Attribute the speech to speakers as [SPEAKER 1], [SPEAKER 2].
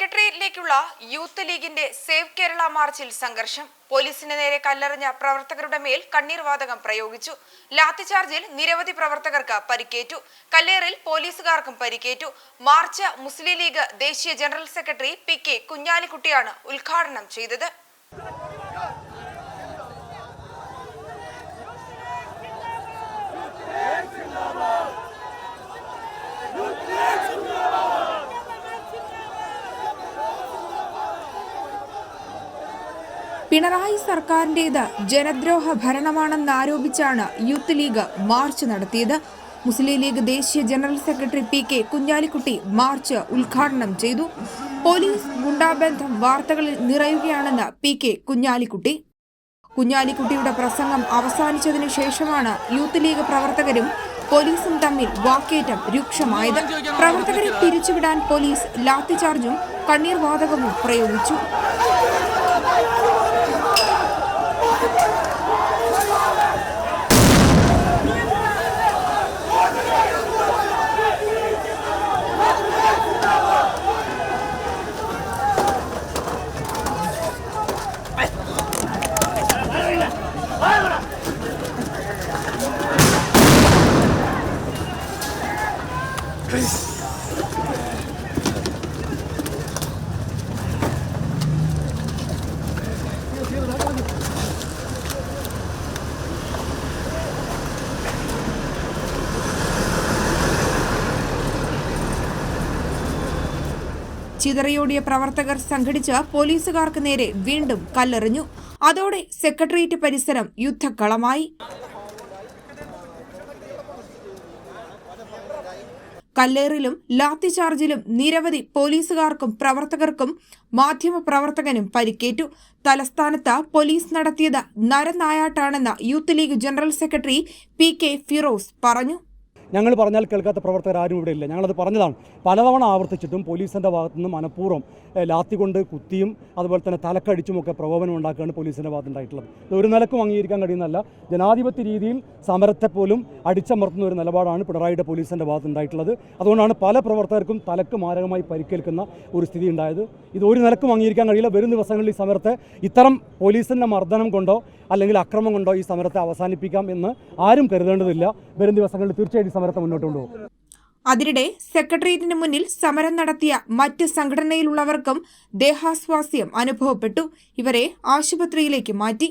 [SPEAKER 1] നടത്തിയുള്ള youth ലീഗിന്റെ save Kerala മാർച്ചിൽ സംഘർഷം. പോലീസിന് നേരെ കല്ലെറിഞ്ഞ പ്രവർത്തകരുടെ മേൽ കണ്ണീർവാതകം പ്രയോഗിച്ചു. ലാത്തിചാർജിൽ നിരവധി പ്രവർത്തകർക്ക് പരിക്കേറ്റു. കല്ലേറിൽ പോലീസുകാർക്കും പരിക്കേറ്റു. മാർച്ച് മുസ്ലിം ലീഗ് ദേശീയ ജനറൽ സെക്രട്ടറി പി കെ കുഞ്ഞാലിക്കുട്ടിയാണ് ഉദ്ഘാടനം ചെയ്തത്. പിണറായി സർക്കാരിന്റേത് ജനദ്രോഹ ഭരണമാണെന്ന് ആരോപിച്ചാണ് യൂത്ത് ലീഗ് മാർച്ച് നടത്തിയത്. മുസ്ലിം ലീഗ് ദേശീയ general secretary P K Kunhalikutty march ഉദ്ഘാടനം ചെയ്തു. പോലീസ് ഗുണ്ടാബന്ധം വാർത്തകളിൽ നിറയുകയാണെന്ന് പി കെ കുഞ്ഞാലിക്കുട്ടി. കുഞ്ഞാലിക്കുട്ടിയുടെ പ്രസംഗം അവസാനിച്ചതിനു ശേഷമാണ് യൂത്ത് ലീഗ് പ്രവർത്തകരും പോലീസും തമ്മിൽ വാക്കേറ്റം രൂക്ഷമായത്. പ്രവർത്തകരെ പിരിച്ചുവിടാൻ പോലീസ് ലാത്തിചാർജും കണ്ണീർ വാതകവും പ്രയോഗിച്ചു ചിതറിയോടിയ പ്രവർത്തകർ സംഘടിച്ച് പോലീസുകാർക്ക് നേരെ വീണ്ടും കല്ലെറിഞ്ഞു. അതോടെ സെക്രട്ടേറിയറ്റ് പരിസരം യുദ്ധക്കളമായി. കല്ലേറിലും ലാത്തിചാർജിലും നിരവധി പോലീസുകാർക്കും പ്രവർത്തകർക്കും മാധ്യമപ്രവർത്തകനും പരിക്കേറ്റു. തലസ്ഥാനത്ത് പോലീസ് നടത്തിയത് നരനായാട്ടാണെന്ന് youth league general secretary P K Firoz പറഞ്ഞു.
[SPEAKER 2] ഞങ്ങൾ പറഞ്ഞാൽ കേൾക്കാത്ത പ്രവർത്തകർ ആരും ഇവിടെ ഇല്ല. ഞങ്ങളത് പറഞ്ഞതാണ്. പലതവണ ആവർത്തിച്ചിട്ടും പോലീസിന്റെ ഭാഗത്തു നിന്ന് മനഃപൂർവം ലാത്തി കൊണ്ട് കുത്തിയും അതുപോലെ തന്നെ തലക്കടിച്ചുമൊക്കെ പ്രകോപനം ഉണ്ടാക്കുകയാണ് പോലീസിന്റെ ഭാഗത്തുണ്ടായിട്ടുള്ളത്. ഒരു നിലക്കും അംഗീകരിക്കാൻ കഴിയുന്നതല്ല. ജനാധിപത്യ രീതിയിൽ സമരത്തെ പോലും അടിച്ചമർത്തുന്ന ഒരു നിലപാടാണ് പിണറായിയുടെ പോലീസിന്റെ ഭാഗത്തുണ്ടായിട്ടുള്ളത്. അതുകൊണ്ടാണ് പല പ്രവർത്തകർക്കും തലക്ക് മാരകമായി പരിക്കേൽക്കുന്ന ഒരു സ്ഥിതി ഉണ്ടായത്. ഇത് ഒരു നിലക്കും അംഗീകരിക്കാൻ കഴിയില്ല. വരും ദിവസങ്ങളിൽ ഈ സമരത്തെ ഇത്തരം പോലീസിന്റെ മർദ്ദനം കൊണ്ടോ അല്ലെങ്കിൽ അക്രമം കൊണ്ടോ ഈ സമരത്തെ അവസാനിപ്പിക്കാം എന്ന് ആരും കരുതേണ്ടതില്ല. വരും ദിവസങ്ങളിൽ തീർച്ചയായിട്ടും ഈ സമരത്തെ മുന്നോട്ട് കൊണ്ടുപോകും.
[SPEAKER 1] അതിനിടെ സെക്രട്ടേറിയറ്റിന് മുന്നിൽ സമരം നടത്തിയ മറ്റ് സംഘടനയിലുള്ളവർക്കും ദേഹാസ്വാസ്യം അനുഭവപ്പെട്ടു. ഇവരെ ആശുപത്രിയിലേക്ക് മാറ്റി.